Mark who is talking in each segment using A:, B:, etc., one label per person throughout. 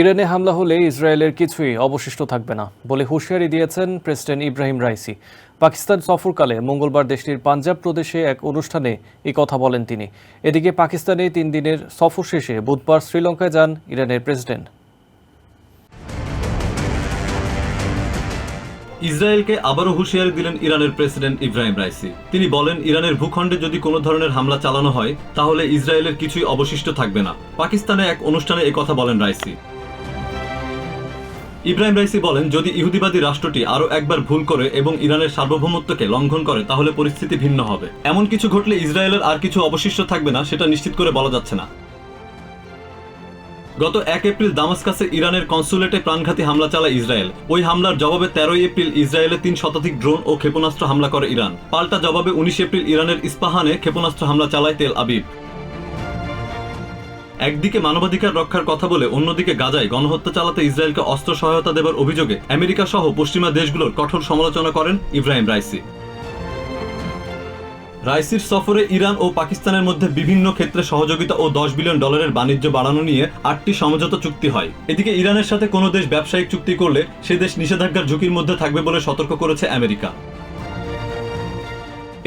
A: ইরানে হামলা হলে ইসরায়েলের কিছুই অবশিষ্ট থাকবে না বলে হুঁশিয়ারি দিয়েছেন প্রেসিডেন্ট ইব্রাহিম রাইসি। পাকিস্তান সফরকালে মঙ্গলবার দেশটির পাঞ্জাব প্রদেশে এক অনুষ্ঠানে এই কথা বলেন তিনি। এদিকে পাকিস্তানে তিন দিনের সফর শেষে বুধবার শ্রীলঙ্কায় যান ইরানের প্রেসিডেন্ট।
B: ইসরায়েলকে আবারও হুঁশিয়ারি দিলেন ইরানের প্রেসিডেন্ট ইব্রাহিম রাইসি। তিনি বলেন, ইরানের ভূখণ্ডে যদি কোনো ধরনের হামলা চালানো হয়, তাহলে ইসরায়েলের কিছুই অবশিষ্ট থাকবে না। পাকিস্তানে এক অনুষ্ঠানে কথা বলেন রাইসি। ইব্রাহিম রাইসি বলেন, যদি ইহুদিবাদী রাষ্ট্রটি আরও একবার ভুল করে এবং ইরানের সার্বভৌমত্বকে লঙ্ঘন করে, তাহলে পরিস্থিতি ভিন্ন হবে। এমন কিছু ঘটলে ইসরায়েলের আর কিছু অবশিষ্ট থাকবে না, সেটা নিশ্চিত করে বলা যাচ্ছে না। গত এক এপ্রিল দামাস্কাসে ইরানের কনসুলেটে প্রাণঘাতী হামলা চালায় ইসরায়েল। ওই হামলার জবাবে তেরোই এপ্রিল ইসরায়েলে তিন শতাধিক ড্রোন ও ক্ষেপণাস্ত্র হামলা করে ইরান। পাল্টা জবাবে উনিশ এপ্রিল ইরানের ইস্পাহানে ক্ষেপণাস্ত্র হামলা চালায় তেল আবিব। একদিকে মানবাধিকার রক্ষার কথা বলে অন্যদিকে গাজায় গণহত্যা চালাতে ইসরায়েলকে অস্ত্র সহায়তা দেবার অভিযোগে আমেরিকা সহ পশ্চিমা দেশগুলোর কঠোর সমালোচনা করেন ইব্রাহিম রাইসি। রাইসির সফরে ইরান ও পাকিস্তানের মধ্যে বিভিন্ন ক্ষেত্রে সহযোগিতা ও দশ বিলিয়ন ডলারের বাণিজ্য বাড়ানো নিয়ে আটটি সমঝোতা চুক্তি হয়। এদিকে ইরানের সাথে কোনো দেশ ব্যবসায়িক চুক্তি করলে সে দেশ নিষেধাজ্ঞার ঝুঁকির মধ্যে থাকবে বলে সতর্ক করেছে আমেরিকা।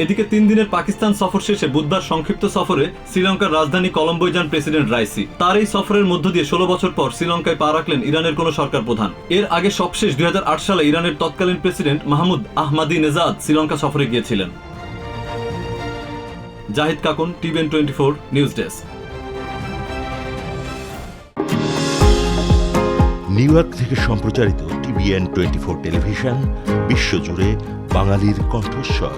B: এদিকে তিন দিনের পাকিস্তান সফর শেষে বুধবার সংক্ষিপ্ত সফরে শ্রীলঙ্কার রাজধানী কলম্বোয় যান প্রেসিডেন্ট রাইসি। তার এই সফরের মধ্য দিয়ে ষোলো বছর পর শ্রীলঙ্কায় পা রাখলেন ইরানের কোনো সরকার প্রধান। এর আগে সবশেষ দুই হাজার আট সালে ইরানের তৎকালীন president Mahmoud Ahmadi Nejad Sri Lanka সফরে গিয়েছিলেন। Zahid Kakun TVN twenty four, news desk.
C: New York থেকে সম্প্রচারিত টিভিএন টোয়েন্টি ফোর টেলিভিশন, বিশ্বজুড়ে বাঙালির কণ্ঠস্বর।